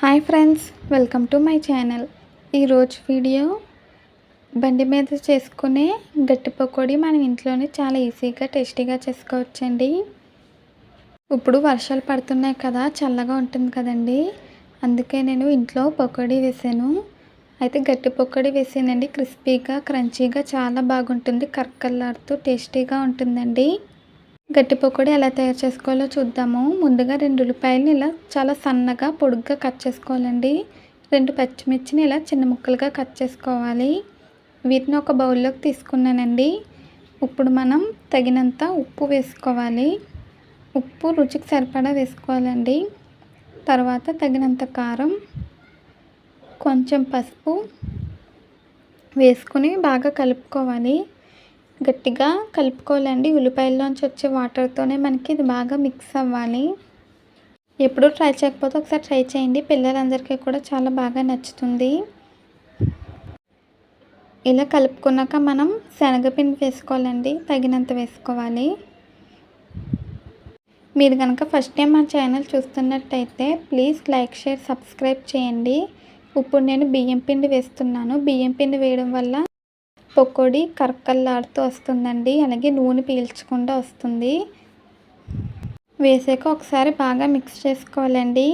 Hi friends welcome to my channel. ఈరోజు video బండి మీద చేసుకునే గట్టి పకోడీ మనం ఇంట్లోనే చాలా ఈజీగా టేస్టీగా చేసుకోవచ్చండి. ఇప్పుడు వర్షాలు పడుతున్నాయి కదా చల్లగా ఉంటుంది కదండి. అందుకే నేను ఇంట్లో పకోడీ వేసాను. అయితే గట్టి పకోడీ వేసానండి. క్రిస్పీగా క్రంచీగా చాలా బాగుంటుంది. కర్కల్లాడుతూ టేస్టీగా ఉంటుందండి. గట్టి పకోడీ ఎలా తయారు చేసుకోవాలో చూద్దాము. ముందుగా రెండు ఉల్లిపాయలని ఇలా చాలా సన్నగా పొడుగ్గా కట్ చేసుకోవాలండి. రెండు పచ్చిమిర్చిని ఇలా చిన్న ముక్కలుగా కట్ చేసుకోవాలి. వీటిని ఒక బౌల్లోకి తీసుకున్నానండి. ఇప్పుడు మనం తగినంత ఉప్పు వేసుకోవాలి. ఉప్పు రుచికి సరిపడా వేసుకోవాలండి. తర్వాత తగినంత కారం కొంచెం పసుపు వేసుకుని బాగా కలుపుకోవాలి. గట్టిగా కలుపుకోవాలండి. ఉల్లిపాయల్లోంచి వచ్చే వాటర్తోనే మనకి ఇది బాగా మిక్స్ అవ్వాలి. ఎప్పుడు ట్రై చేయకపోతే ఒకసారి ట్రై చేయండి. పిల్లలందరికీ కూడా చాలా బాగా నచ్చుతుంది. ఇలా కలుపుకున్నాక మనం శనగపిండి వేసుకోవాలండి. తగినంత వేసుకోవాలి. మీరు కనుక ఫస్ట్ టైం మా ఛానల్ చూస్తున్నట్టయితే ప్లీజ్ లైక్ షేర్ సబ్స్క్రైబ్ చేయండి. ఇప్పుడు నేను బియ్యం పిండి వేస్తున్నాను. బియ్యం పిండి వేయడం వల్ల పకోడీ కరకల్లాడుతూ వస్తుందండి. అలాగే నూనె పీల్చకుండా వస్తుంది. వేసాక ఒకసారి బాగా మిక్స్ చేసుకోవాలండి.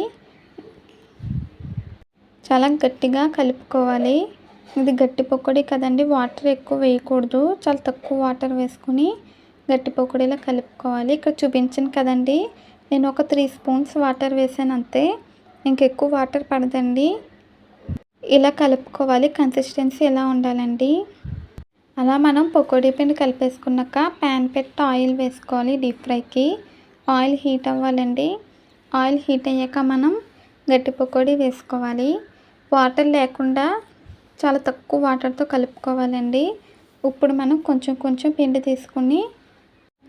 చాలా గట్టిగా కలుపుకోవాలి. ఇది గట్టి పకోడీ కదండి వాటర్ ఎక్కువ వేయకూడదు. చాలా తక్కువ వాటర్ వేసుకుని గట్టి పకోడీలో కలుపుకోవాలి. ఇక్కడ చూపించాను కదండి నేను ఒక త్రీ స్పూన్స్ వాటర్ వేసాను అంతే. ఇంకెక్కువ వాటర్ పడదండి. ఇలా కలుపుకోవాలి. కన్సిస్టెన్సీ ఎలా ఉండాలండి? అలా మనం పకోడీ పిండి కలిపేసుకున్నాక ప్యాన్ పెట్టి ఆయిల్ వేసుకోవాలి డీప్ ఫ్రైకి ఆయిల్ హీట్ అవ్వాలండి. ఆయిల్ హీట్ అయ్యాక మనం గట్టి పకోడీ వేసుకోవాలి. వాటర్ లేకుండా చాలా తక్కువ వాటర్తో కలుపుకోవాలండి. ఇప్పుడు మనం కొంచెం కొంచెం పిండి తీసుకుని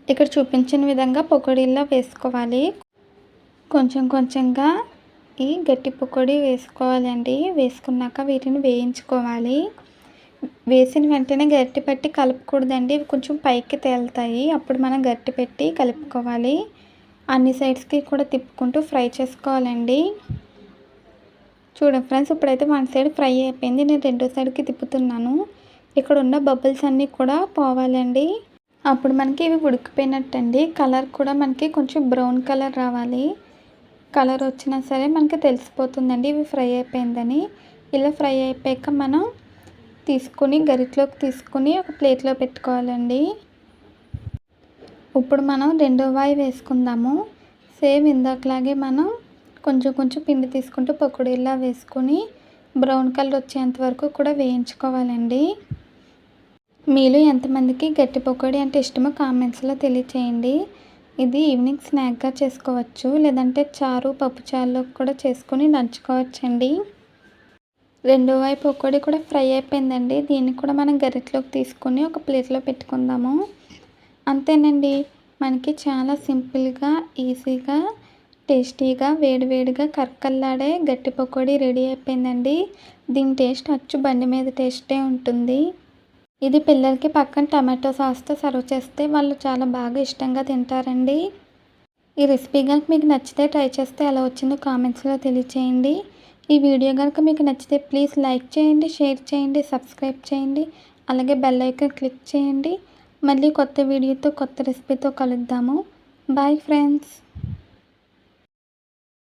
ఇక్కడ చూపించిన విధంగా పకోడీల్లో వేసుకోవాలి. కొంచెం కొంచెంగా ఈ గట్టి పకోడీ వేసుకోవాలండి. వేసుకున్నాక వీటిని వేయించుకోవాలి. వేసిన వెంటనే గరిటె పెట్టి కలుపుకూడదండి. ఇవి కొంచెం పైకి తేలుతాయి. అప్పుడు మనం గట్టి పెట్టి కలుపుకోవాలి. అన్ని సైడ్స్కి కూడా తిప్పుకుంటూ ఫ్రై చేసుకోవాలండి. చూడండి ఫ్రెండ్స్ ఇప్పుడైతే వన్ సైడ్ ఫ్రై అయిపోయింది. నేను రెండో సైడ్కి తిప్పుతున్నాను. ఇక్కడ ఉన్న బబుల్స్ అన్నీ కూడా పోవాలండి. అప్పుడు మనకి ఇవి ఉడికిపోయినట్టండి. కలర్ కూడా మనకి కొంచెం బ్రౌన్ కలర్ రావాలి. కలర్ వచ్చినా సరే మనకి తెలిసిపోతుందండి. ఇవి ఫ్రై అయిపోయిందని. ఇలా ఫ్రై అయిపోయాక మనం తీసుకుని గరిటలోకి తీసుకుని ఒక ప్లేట్లో పెట్టుకోవాలండి. ఇప్పుడు మనం రెండో వాయి వేసుకుందాము. సేమ్ ఇందాకలాగే మనం కొంచెం కొంచెం పిండి తీసుకుంటూ పకోడీలా వేసుకొని బ్రౌన్ కలర్ వచ్చేంత వరకు కూడా వేయించుకోవాలండి. మీలో ఎంతమందికి గట్టి పకోడీ అంటే ఇష్టమో కామెంట్స్లో తెలియచేయండి. ఇది ఈవినింగ్ స్నాక్గా చేసుకోవచ్చు లేదంటే చారు పప్పు చారులో కూడా చేసుకొని నంచుకోవచ్చండి. రెండో వైపు ఒక్కటి కూడా ఫ్రై అయిపోయిందండి. దీన్ని కూడా మనం గరిటలోకి తీసుకొని ఒక ప్లేట్లో పెట్టుకుందాము. అంతేనండి. మనకి చాలా సింపుల్గా ఈజీగా టేస్టీగా వేడివేడిగా కరకల్లాడే గట్టి పకోడీ రెడీ అయిపోయిందండి. దీని టేస్ట్ అచ్చు బండి మీద టేస్టే ఉంటుంది. ఇది పిల్లలకి పక్కన టమాటో సాస్తో సర్వ్ చేస్తే వాళ్ళు చాలా బాగా ఇష్టంగా తింటారండి. ఈ రెసిపీ కనుక మీకు నచ్చితే ట్రై చేస్తే ఎలా వచ్చిందో కామెంట్స్లో తెలియచేయండి. ఈ వీడియో కనుక మీకు నచ్చితే ప్లీజ్ లైక్ చేయండి షేర్ చేయండి సబ్స్క్రైబ్ చేయండి అలాగే బెల్ ఐకాన్ క్లిక్ చేయండి. మళ్ళీ కొత్త వీడియోతో కొత్త రెసిపీతో కలుద్దాము. Bye friends.